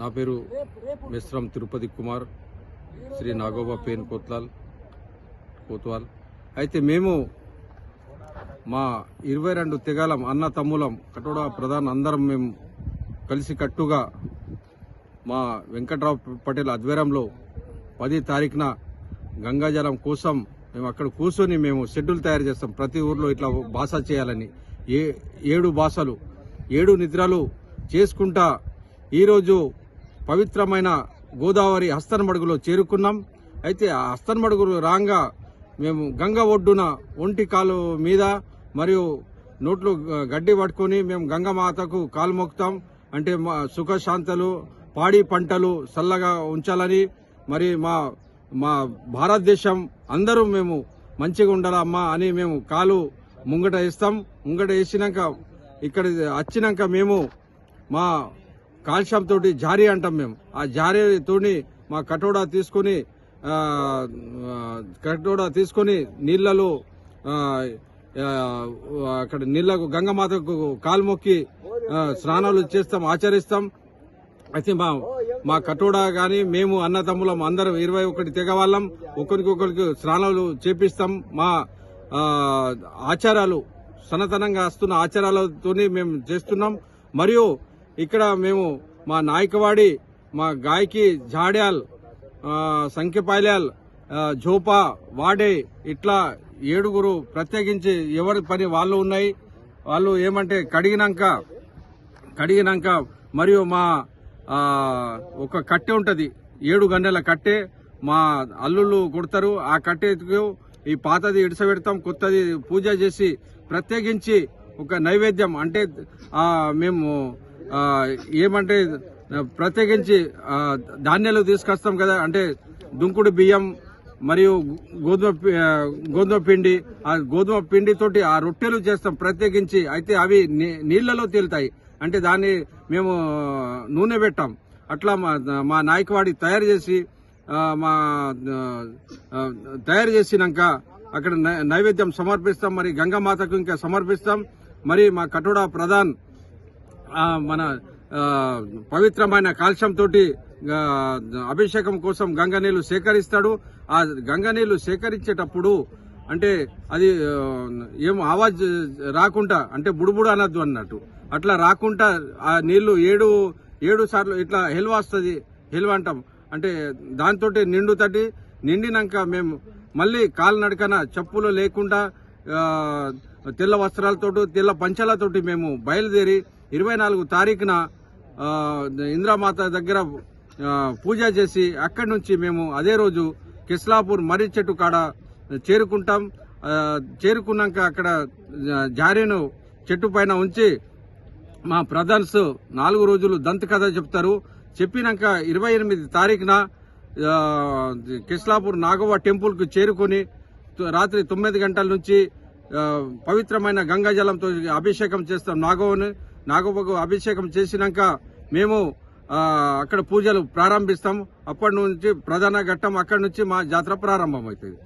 నా పేరు మిశ్రం తిరుపతి కుమార్ శ్రీ నాగోబా పేన్ కోత్లాల్ కోత్వాల్. అయితే మేము మా ఇరవై రెండు తెగాలం అన్న తమ్ములం కటోడా ప్రధాన అందరం మేము కలిసి కట్టుగా మా వెంకట్రావు పటేల్ ఆధ్వర్యంలో పది తారీఖున గంగాజలం కోసం మేము అక్కడ కూర్చొని మేము షెడ్యూల్ తయారు చేస్తాం. ప్రతి ఊర్లో ఇట్లా భాష చేయాలని. ఏ ఏడు భాషలు ఏడు నిద్రలు చేసుకుంటా ఈరోజు పవిత్రమైన గోదావరి హస్తనమడుగులో చేరుకున్నాం. అయితే ఆ హస్తనమడుగులు రాగా మేము గంగ ఒడ్డున ఒంటి కాలు మీద మరియు నోట్లు గడ్డి పట్టుకొని మేము గంగమాతకు కాలు మొక్కుతాం అంటే మా సుఖశాంతలు పాడి పంటలు చల్లగా ఉంచాలని మరి మా మా భారతదేశం అందరూ మేము మంచిగా ఉండాలమ్మా అని మేము కాలు ముంగట వేస్తాం. ముంగట వేసినాక ఇక్కడ వచ్చినాక మేము మా కాల్షియం తోటి జారీ అంటాం మేము. ఆ జారీ తోని మా కటోడా తీసుకొని కటోడా తీసుకొని నీళ్ళలో అక్కడ నీళ్ళకు గంగమాతకు కాలు మొక్కి స్నానాలు చేస్తాం ఆచరిస్తాం. అయితే మా మా కటోడా కానీ మేము అన్నతమ్ములం అందరం ఇరవై ఒకటి తెగవాళ్ళం. ఒకరికొకరికి స్నానాలు చేపిస్తాం. మా ఆచారాలు సనతనంగా వస్తున్న ఆచారాలతోనే మేము చేస్తున్నాం. మరియు ఇక్కడ మేము మా నాయకవాడి మా గాయకి జాడ్యాల్ సంఖ్యపాల్యాల్ జోపా వాడే ఇట్లా ఏడుగురు ప్రత్యేకించి ఎవరి పని వాళ్ళు ఉన్నాయి. వాళ్ళు ఏమంటే కడిగినాక కడిగినాక మరియు మా ఒక కట్టె ఉంటుంది. ఏడు గంటల కట్టె మా అల్లుళ్ళు కొడతారు. ఆ కట్టెకు ఈ పాతది ఇడిసబెడతాం కొత్తది పూజ చేసి ప్రత్యేకించి ఒక నైవేద్యం అంటే మేము ఏమంటే ప్రత్యేకించి ధాన్యాలు తీసుకొస్తాం కదా అంటే దుంకుడు బియ్యం మరియు గోధుమ పి- గోధుమ పిండి ఆ గోధుమ పిండితోటి ఆ రొట్టెలు చేస్తాం ప్రత్యేకించి అయితే అవి నీ- నీళ్ళలో తేలుతాయి. అంటే దాన్ని మేము నూనె పెట్టాం. అట్లా మా మా నాయకవాడి తయారు చేసి మా తయారు చేసినాక అక్కడ నై- నైవేద్యం సమర్పిస్తాం. మరి గంగామాతకు ఇంకా సమర్పిస్తాం. మరి మా కటోడా ప్రధాన్ మన పవిత్రమైన కాల్షంతో తోటి అభిషేకం కోసం గంగ నీళ్ళు సేకరిస్తాడు. ఆ గంగ నీళ్ళు సేకరించేటప్పుడు అంటే అది ఏం ఆవాజ్ రాకుండా అంటే బుడుబుడు అనద్దు అన్నట్టు. అట్లా రాకుండా ఆ నీళ్ళు ఏడు ఏడు సార్లు ఇట్లా హెల్వ వస్తుంది హెల్వ అంటాం. అంటే దాంతో నిండు తటి నిండినాక మేము మళ్ళీ కాలినడకన చెప్పులు లేకుండా తెల్ల వస్త్రాలతోటి తెల్ల పంచలతోటి మేము బయలుదేరి ఇరవై నాలుగు తారీఖున ఇంద్రామాత దగ్గర పూజ చేసి అక్కడి నుంచి మేము అదే రోజు కిస్లాపూర్ మర్రి చెట్టు కాడ చేరుకుంటాం. చేరుకున్నాక అక్కడ జారీను చెట్టు పైన ఉంచి మా బ్రదర్స్ నాలుగు రోజులు దంత కథ చెప్తారు. చెప్పినాక ఇరవై ఎనిమిది తారీఖున కిస్లాపూర్ నాగవ్వ టెంపుల్కు చేరుకొని రాత్రి తొమ్మిది గంటల నుంచి పవిత్రమైన గంగాజలంతో అభిషేకం చేస్తాం నాగవ్వని. నాగబాబు అభిషేకం చేసినాక మేము అక్కడ పూజలు ప్రారంభిస్తాం. అప్పటి నుంచి ప్రధాన ఘట్టం అక్కడి నుంచి మా జాతర ప్రారంభమవుతుంది.